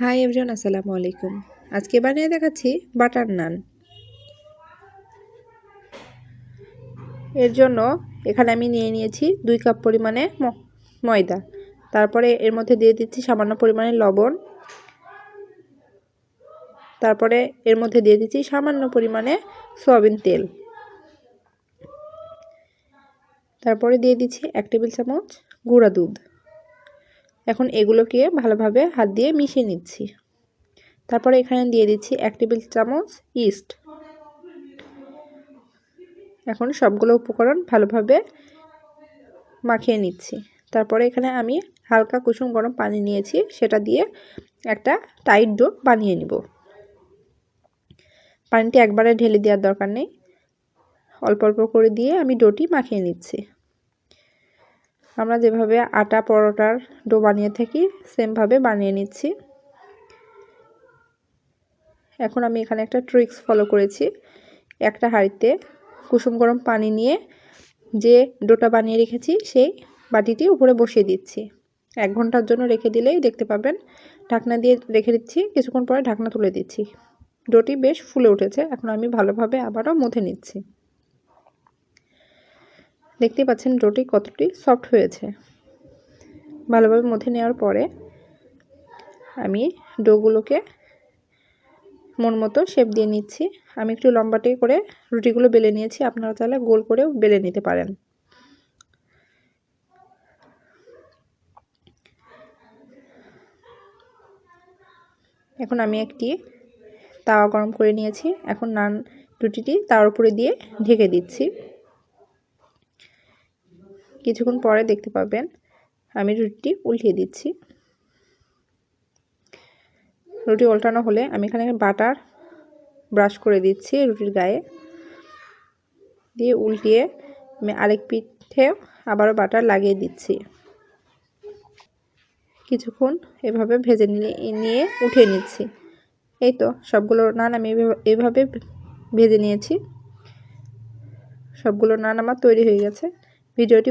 Hi everyone, আসসালামু আলাইকুম। আজকে বানিয়ে দেখাচ্ছি বাটার নান। এর জন্য এখানে আমি নিয়ে নিয়েছি দুই কাপ পরিমাণে ময়দা। তারপরে এর মধ্যে দিয়ে দিচ্ছি সামান্য পরিমাণে লবণ। তারপরে এর মধ্যে দিয়ে দিচ্ছি সামান্য পরিমাণে সয়াবিন তেল। তারপরে দিয়ে দিচ্ছি এক টেবিল চামচ গুঁড়া দুধ। এখন এগুলোকে ভালোভাবে হাত দিয়ে মিশিয়ে নিচ্ছি। তারপরে এখানে দিয়ে দিচ্ছি এক টেবিল চামচ ইস্ট। এখন সবগুলো উপকরণ ভালোভাবে মাখিয়ে নিচ্ছি। তারপরে এখানে আমি হালকা কুসুম গরম পানি নিয়েছি, সেটা দিয়ে একটা টাইট ডো বানিয়ে নিব। পানিটি একবারে ঢেলে দেওয়ার দরকার নেই। অল্প অল্প করে দিয়ে আমি ডোটি মাখিয়ে নিচ্ছি। আমরা যেভাবে আটা পরোটার ডো বানিয়ে থাকি, সেমভাবে বানিয়ে নিচ্ছি। এখন আমি এখানে একটা ট্রিক্স ফলো করেছি। একটা হাঁড়িতে কুসুম গরম পানি নিয়ে যে ডোটা বানিয়ে রেখেছি, সেই বাটিটি উপরে বসিয়ে দিচ্ছি। এক ঘণ্টার জন্য রেখে দিলেই দেখতে পাবেন, ঢাকনা দিয়ে রেখে দিচ্ছি, কিছুক্ষণ পরে ঢাকনা তুলে দিচ্ছি। ডোটি বেশ ফুলে উঠেছে, এখন আমি ভালোভাবে আবারও মুথে নিচ্ছি। দেখতেই পাচ্ছেন ডোটি কতটি সফট হয়েছে। ভালোভাবে মধ্যে নেওয়ার পরে আমি ডোগুলোকে মন মতো শেপ দিয়ে নিচ্ছি। আমি একটু লম্বাটে করে রুটিগুলো বেলে নিয়েছি, আপনারা চাইলে গোল করেও বেলে নিতে পারেন। এখন আমি একটি তাওয়া গরম করে নিয়েছি। এখন নান রুটিটি তার উপরে দিয়ে ঢেকে দিচ্ছি। কিছুক্ষণ পরে দেখতে পাবেন। আমি রুটিটি উল্টিয়ে দিচ্ছি। রুটি উল্টানো হলে আমি এখানে বাটার ব্রাশ করে দিচ্ছি রুটির গায়ে। দিয়ে উল্টিয়ে আমি আরেক পিঠে আবারও বাটার লাগিয়ে দিচ্ছি। কিছুক্ষণ এভাবে ভেজে নিয়ে উঠিয়ে নিচ্ছি। এই তো সবগুলো নান আমি এভাবে ভেজে নিয়েছি। সবগুলো নান আমার তৈরি হয়ে গেছে। ভিডিওটি